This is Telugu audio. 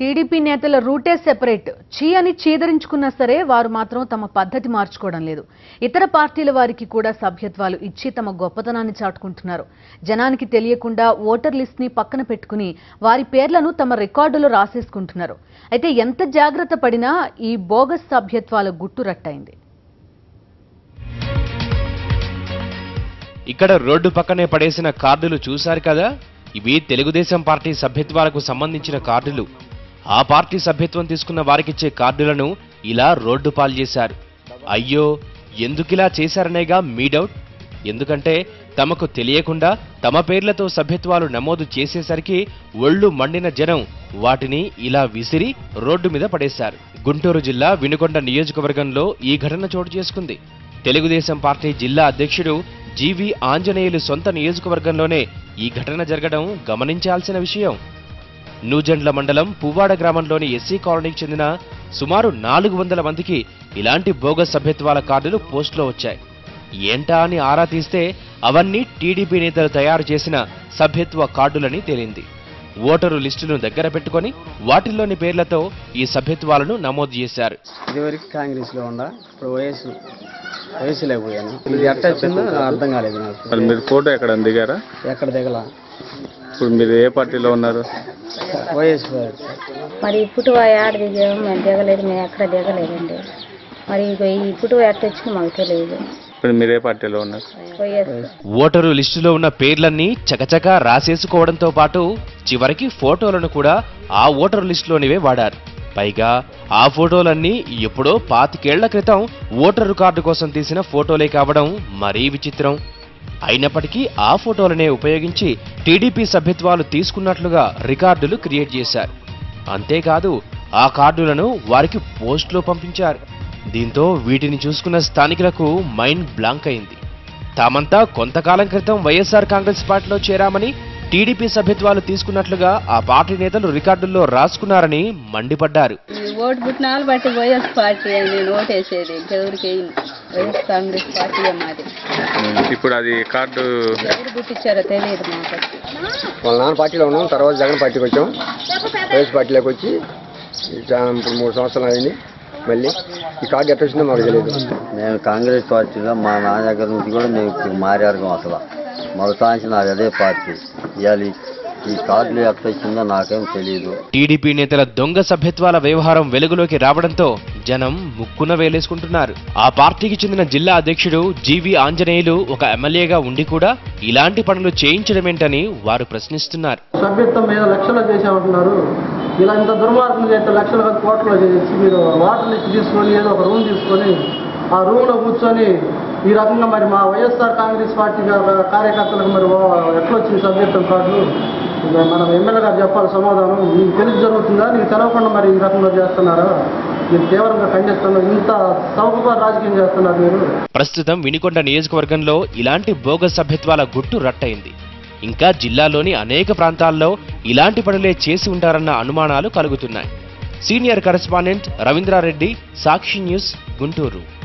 టీడీపీ నేతల రూటే సెపరేట్. చీ అని చీదరించుకున్నా సరే వారు మాత్రం తమ పద్ధతి మార్చుకోవడం లేదు. ఇతర పార్టీల వారికి కూడా సభ్యత్వాలు ఇచ్చి తమ గొప్పతనాన్ని చాటుకుంటున్నారు. జనానికి తెలియకుండా ఓటర్ లిస్ట్ని పక్కన పెట్టుకుని వారి పేర్లను తమ రికార్డులో రాసేసుకుంటున్నారు. అయితే ఎంత జాగ్రత్త పడినా ఈ బోగస్ సభ్యత్వాల గుట్టు రట్టయింది. ఇక్కడ రోడ్డు పక్కనే పడేసిన కార్డులు చూశారు కదా? ఇవి తెలుగుదేశం పార్టీ సభ్యత్వాలకు సంబంధించిన కార్డులు. ఆ పార్టీ సభ్యత్వం తీసుకున్న వారికిచ్చే కార్డులను ఇలా రోడ్డు పాలు చేశారు. అయ్యో ఎందుకిలా చేశారనేగా మీ డౌట్? ఎందుకంటే తమకు తెలియకుండా తమ పేర్లతో సభ్యత్వాలు నమోదు చేసేసరికి ఒళ్ళు మండిన జనం వాటిని ఇలా విసిరి రోడ్డు మీద పడేశారు. గుంటూరు జిల్లా వినుకొండ నియోజకవర్గంలో ఈ ఘటన చోటు చేసుకుంది. తెలుగుదేశం పార్టీ జిల్లా అధ్యక్షుడు జీవి ఆంజనేయులు సొంత నియోజకవర్గంలోనే ఈ ఘటన జరగడం గమనించాల్సిన విషయం. నూజెండ్ల మండలం పువ్వాడ గ్రామంలోని ఎస్సీ కాలనీకి చెందిన సుమారు నాలుగు వందల మందికి ఇలాంటి బోగస్ సభ్యత్వాల కార్డులు పోస్టులో వచ్చాయి. ఏంటా అని ఆరా తీస్తే అవన్నీ టీడీపీ నేతలు తయారు చేసిన సభ్యత్వ కార్డులని తేలింది. ఓటరు లిస్టును దగ్గర పెట్టుకొని వాటిల్లోని పేర్లతో ఈ సభ్యత్వాలను నమోదు చేశారు. ఇదివరకు కాంగ్రెస్లో ఇప్పుడు వైఎస్ వైఎస్లోకి పోయాను. ఇది ఎట్ట వచ్చిందో అర్థం కాలేదు నాకు. మరి మీరు ఫోటో ఎక్కడ దిగారా? ఎక్కడ దిగల? ఇప్పుడు మీరు ఏ పార్టీలో ఉన్నారు? మరి ఇప్పుడు ఆడ దిగాము? మేము దిగలేదు మేము ఎక్కడ దిగలేదండి. మరి ఇప్పుడు ఎట్ట వచ్చిందో మాకు తెలియదు. ఇప్పుడు మీరు పార్టీలో ఉన్నారు? ఓటరు లిస్టులో ఉన్న పేర్లన్నీ చకచకా రాసేసుకోవడంతో పాటు చివరికి ఫోటోలను కూడా ఆ ఓటరు లిస్టులోనివే వాడారు. పైగా ఆ ఫోటోలన్నీ ఎప్పుడో పాతికేళ్ళ క్రితం ఓటరు కార్డు కోసం తీసిన ఫోటోలే కావడం మరీ విచిత్రం. అయినప్పటికీ ఆ ఫోటోలనే ఉపయోగించి టీడీపీ సభ్యత్వాలు తీసుకున్నట్లుగా రికార్డులు క్రియేట్ చేశారు. అంతేకాదు ఆ కార్డులను వారికి పోస్టులో పంపించారు. దీంతో వీటిని చూసుకున్న స్థానికులకు మైండ్ బ్లాంక్ అయింది. తామంతా కొంతకాలం క్రితం వైఎస్ఆర్ కాంగ్రెస్ పార్టీలో చేరామని టీడీపీ సభ్యత్వాలు తీసుకున్నట్లుగా ఆ పార్టీ నేతలు రికార్డుల్లో రాసుకున్నారని మండిపడ్డారు. ఈ ఓటు పుట్టినాలు బట్టి వైఎస్ పార్టీ అని నేను ఓటేసేది. ఎవరికి వైఎస్ కాంగ్రెస్ పార్టీ మాది. ఇప్పుడు అది కార్డు ఎవరు పుట్టించారో తెలియదు మాకు. వాళ్ళ నాన్న పార్టీలో ఉన్నాం. తర్వాత జగన్ పార్టీకి వచ్చాం. వైఎస్ పార్టీలోకి వచ్చి ఇప్పుడు మూడు సంవత్సరాలు అయింది. మళ్ళీ ఈ కార్డు ఎట్ట వచ్చిందో మాకు తెలియదు. నేను కాంగ్రెస్ పార్టీలో మా నాన్న దగ్గర నుంచి కూడా మేము ఇప్పుడు మారారు అసలు. మొదటానికి నాది అదే పార్టీ. ఇవాళ ఈ- కార్డులు ఎట్లా వచ్చిందో నాకేం తెలియదు టీడీపీ నేతల దొంగ సభ్యత్వాల వ్యవహారం వెలుగులోకి రావడంతో జనం ముక్కున వేలేసుకుంటున్నారు. ఆ పార్టీకి చెందిన జిల్లా అధ్యక్షుడు జీవి ఆంజనేయులు ఒక ఎమ్మెల్యేగా ఉండి కూడా ఇలాంటి పనులు చేయించడమేంటని వారు ప్రశ్నిస్తున్నారు. సభ్యత్వం మీద లక్షలు చేసామంటున్నారు ఇలా ఇంత దుర్మార్గం చేస్తే లక్షలు కోట్లు చేసి మీరు వాటర్ లిస్ట్ తీసుకొని ఏదో ఒక రూమ్ తీసుకొని ఆ రూమ్లో కూర్చొని ఈ రకంగా మరి మా వైఎస్ఆర్ కాంగ్రెస్ పార్టీ కార్యకర్తలకు మరి ఓ- ఎట్లా కార్డులు మనం ఎమ్మెల్యే గారు చెప్పాలి సమాధానం. మీకు తెలిసి జరుగుతుందా? నీకు తెలవకుండా మరి ఈ రకంగా చేస్తున్నారా? మీరు ఇంత రాజకీయం చేస్తున్నారు మీరు. ప్రస్తుతం వినికొండ నియోజకవర్గంలో ఇలాంటి బోగస్ సభ్యత్వాల గుట్టు రట్టయింది. ఇంకా జిల్లాలోని అనేక ప్రాంతాల్లో ఇలాంటి పనులే చేసి ఉంటారన్న అనుమానాలు కలుగుతున్నాయి. Senior correspondent Ravindra Reddy Sakshi news Guntur.